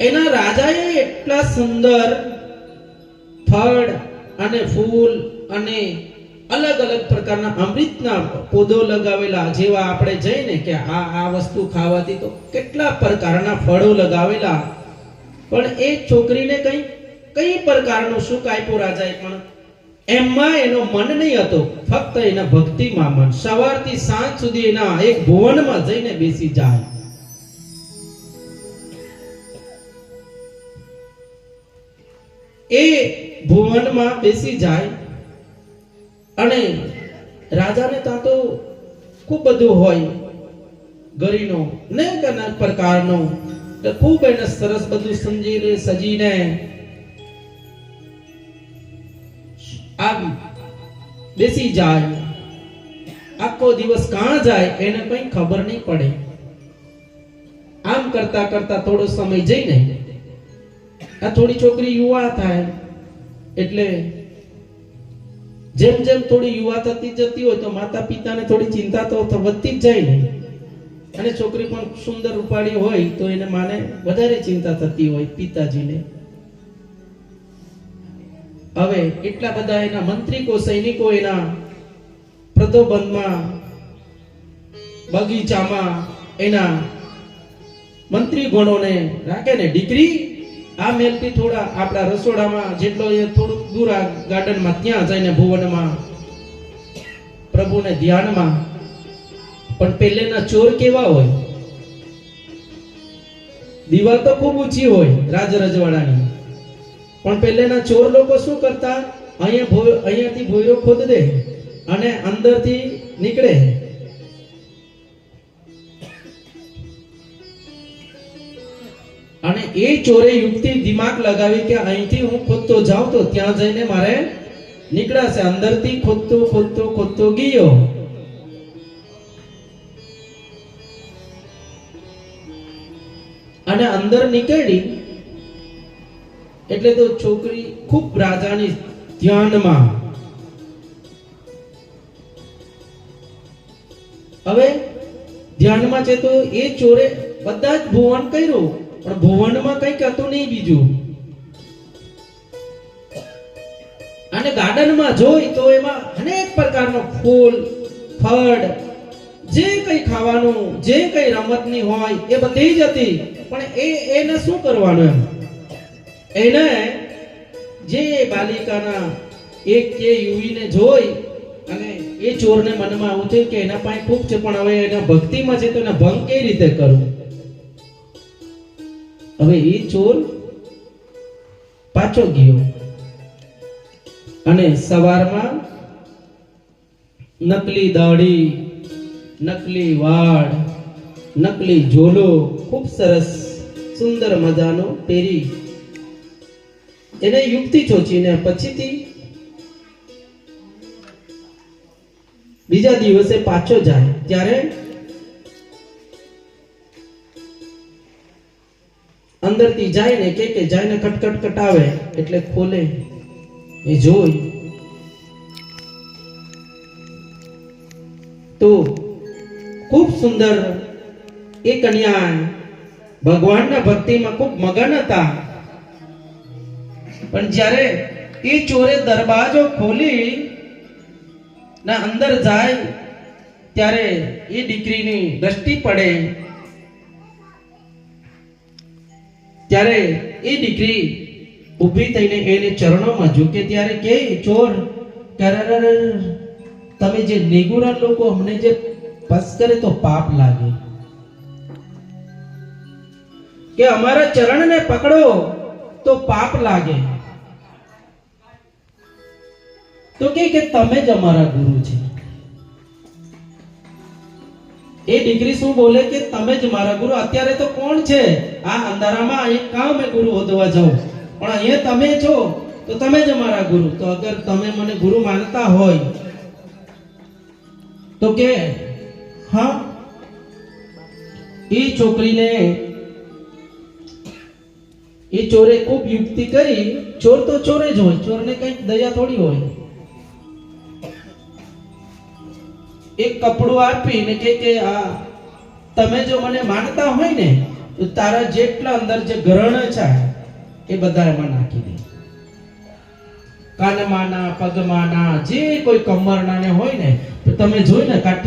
એના રાજાએ એટલા સુંદર ફળ અને ફૂલ અને અલગ અલગ પ્રકારના અમૃતના પોદો લગાવેલા, જેવા આપણે જઈને કે આ આ વસ્તુ ખાવાથી તો કેટલા પ્રકારના ફળો લગાવેલા. પણ એ છોકરીને કઈ કઈ પ્રકારનું સુખ આપ્યું રાજાએ? પણ એમાં એનો મન નહીં હતો. ફક્ત એના ભક્તિમાં મન. સવારથી સાંજ સુધી એના એક ભુવનમાં જઈને બેસી જાય. એ ભુવનમાં બેસી જાય અને રાજાને ત્યાં તો ખૂબ બધું હોય, ગરીનો અનેક અનેક પ્રકારનો ખૂબ એને સરસ બધું સમજીને, સજીને આમ બેસી જાય, આખો દિવસ કાં જાય, એને કઈ ખબર નહીં પડે. આમ કરતા કરતા થોડો સમય જઈને આ થોડી છોકરી યુવા થાય. એટલે જેમ જેમ થોડી યુવા થતી જતી હોય તો માતા પિતાને થોડી ચિંતા તો વધતી જ જાય ને. અને છોકરી પણ સુંદર રૂપાળી હોય તો એને માને વધારે ચિંતા થતી હોય પિતાજીને. હવે એટલા બધા એના મંત્રીકો, સૈનિકો એના પ્રતોબંધમાં બગીચામાં એના મંત્રી ગણોને રાખે ને દીકરી આ મેલથી થોડા આપણા રસોડામાં જેટલો એ થોડુંક દૂર આ ગાર્ડનમાં ત્યાં જઈને ભુવનમાં પ્રભુને ધ્યાનમાં. પણ પહેલેના ચોર કેવા હોય? દિવાલ તો ખૂબ ઊંચી હોય રાજ રજવાડાની પણ પહેલેના ચોર લોકો શું કરતા? અહીંયા અહીંયાથી ભોયરો ખોદ દે અને અંદરથી નીકળે. અને એ ચોરે યુક્તિ દિમાગ લગાવી કે અહીંથી હું ખોદતો જાઉં તો ત્યાં જઈને મારે નીકળાશે. અંદરથી ખોદતો ખોદતો ખોદતો ગયો. અને અંદર નીકળી એટલે તો છોકરી ખૂબ રાજાની ધ્યાનમાં. હવે ધ્યાનમાં છે તો એ ચોરે બધા જ ભુવન કર્યું. પણ ભુવનમાં કંઈક હતું નહીં બીજું. અને ગાર્ડનમાં જોઈ તો એમાં અનેક પ્રકારનો ફૂલ, ફળ, જે કઈ ખાવાનું, જે કઈ રમતની હોય એ બધી જ હતી. પણ એ, એને શું કરવાનું એમ? એને જે બાલિકાના એક કે યુવીને જોઈ અને એ ચોરને મનમાં આવું થયું કે એના પાસે ખૂબ છે પણ હવે એના ભક્તિમાં છે તો એના ભંગ કઈ રીતે કરું? હવે એ ચોર પાછો ગયો. અને સવારમાં નકલી દાઢી, નકલી વાળ, નકલી ઝોલો ખૂબ સરસ, સુંદર મજાનો પહેરી. એને યુક્તિ ચોચીને પછીથી બીજા દિવસે પાછો જાય. ત્યારે અંદરથી જાય ને કે જાય ને કટકટ કટાવે એટલે ખોલે. એ જોઈ. તો ખૂબ સુંદર એ કન્યા ભગવાનના ભક્તિમાં ખૂબ મગન હતા. પણ જ્યારે એ ચોરે દરવાજો ખોલી, ના, અંદર જાય, ત્યારે એ દીકરીની દ્રષ્ટિ પડે. ત્યારે એ દીકરી ઊભી થઈને એને ચરણોમાં ઝૂકે ત્યારે કે, ચોર તમે જે નિગુરા લોકો અમને જે પસ કરે તો પાપ લાગે. કે અમારા ચરણને પકડો તો પાપ લાગે. તો કે તમે જ અમારા ગુરુ છે. એ દીકરી શું બોલે કે, તમે જ મારા ગુરુ, અત્યારે તો કોણ છે? આ અંધારામાં અહીં કાં મેં ગુરુ હોદવા જાઉં. પણ અહીંયા તમે છો, તો તમે જ મારા ગુરુ. તો અગર તમે મને ગુરુ માનતા હોય, તો કે, હા એ છોકરીને એ ચોરે ખૂબ યુક્તિ કરી, ચોર તો ચોરે જ હોય, ચોરને કઈ દયા થોડી હોય. એક કપડું આપીને કે કે, આ, તમે જો મને માનતા હોય ને તો તારા જેટલા અંદર જે ગ્રહણ છે, એ બધા એમાં નાખી દે. કાનમાના, પગમાના, જે કોઈ કમરના ને હોય ને, તો તમે જોઈ ને કાંઠે